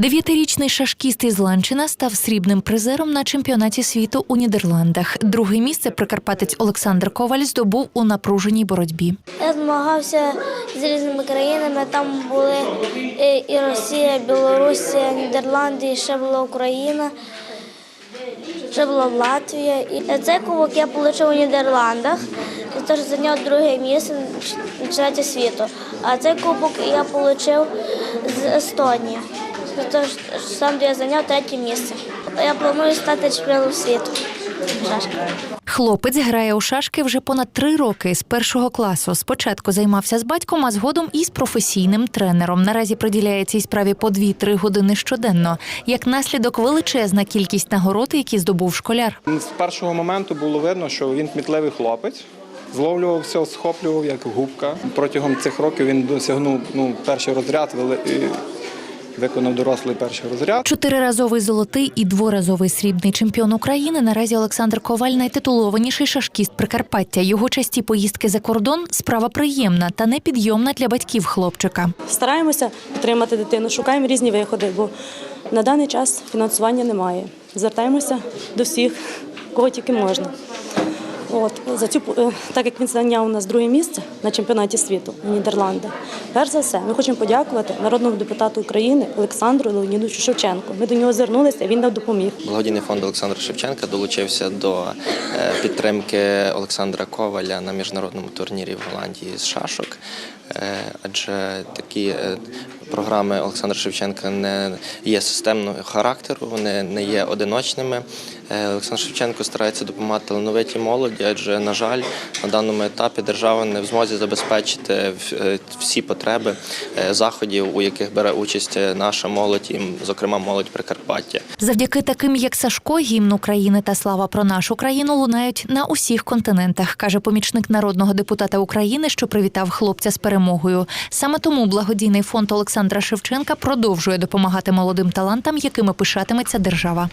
Дев'ятирічний шашкіст із Ланчина став срібним призером на чемпіонаті світу у Нідерландах. Друге місце прикарпатець Олександр Коваль здобув у напруженій боротьбі. Я змагався з різними країнами. Там були і- і Росія, Білорусія, Нідерланди, і ще була Україна, ще була Латвія. І цей кубок я отримав у Нідерландах. Я теж зайняв друге місце на чемпіонаті світу. А цей кубок я отримав з Естонії. Тож сам де я зайняв третє місце. Я планую стати чемпіоном світу. Шашки. Хлопець грає у шашки вже понад три роки з першого класу. Спочатку займався з батьком, а згодом і з професійним тренером. Наразі приділяє цій справі по 2-3 години щоденно. Як наслідок, величезна кількість нагород, які здобув школяр. З першого моменту було видно, що він кмітливий хлопець. Зловлював все, схоплював як губка. Протягом цих років він досягнув ну, перший розряд, виконав дорослий перший розряд. Чотириразовий золотий і дворазовий срібний чемпіон України. Наразі Олександр Коваль найтитулованіший шашкіст Прикарпаття. Його часті поїздки за кордон справа приємна та непідйомна для батьків хлопчика. Стараємося підтримати дитину, шукаємо різні виходи, бо на даний час фінансування немає. Звертаємося до всіх, кого тільки можна. От за цю е, так як він зайняв у нас друге місце на чемпіонаті світу в Нідерланди. Перш за все, ми хочемо подякувати народному депутату України Олександру Леонідовичу Шевченку. Ми до нього звернулися, він нам допоміг. Благодійний фонд Олександра Шевченка долучився до е, підтримки Олександра Коваля на міжнародному турнірі в Голландії з шашок. Е, Адже такі програми Олександра Шевченка не є системного характеру, вони не є одиночними. Е, Олександр Шевченко старається допомагати талановитій молоді, адже, на жаль, на даному етапі держава не в змозі забезпечити е, всі потреби е, заходів, у яких бере участь наша молодь, і, зокрема молодь Прикарпаття. Завдяки таким, як Сашко, гімн України та слава про нашу країну лунають на усіх континентах, каже помічник народного депутата України, що привітав хлопця з перемогою. Саме тому благодійний фонд Олександра Шевченка продовжує допомагати молодим талантам, якими пишатиметься держава.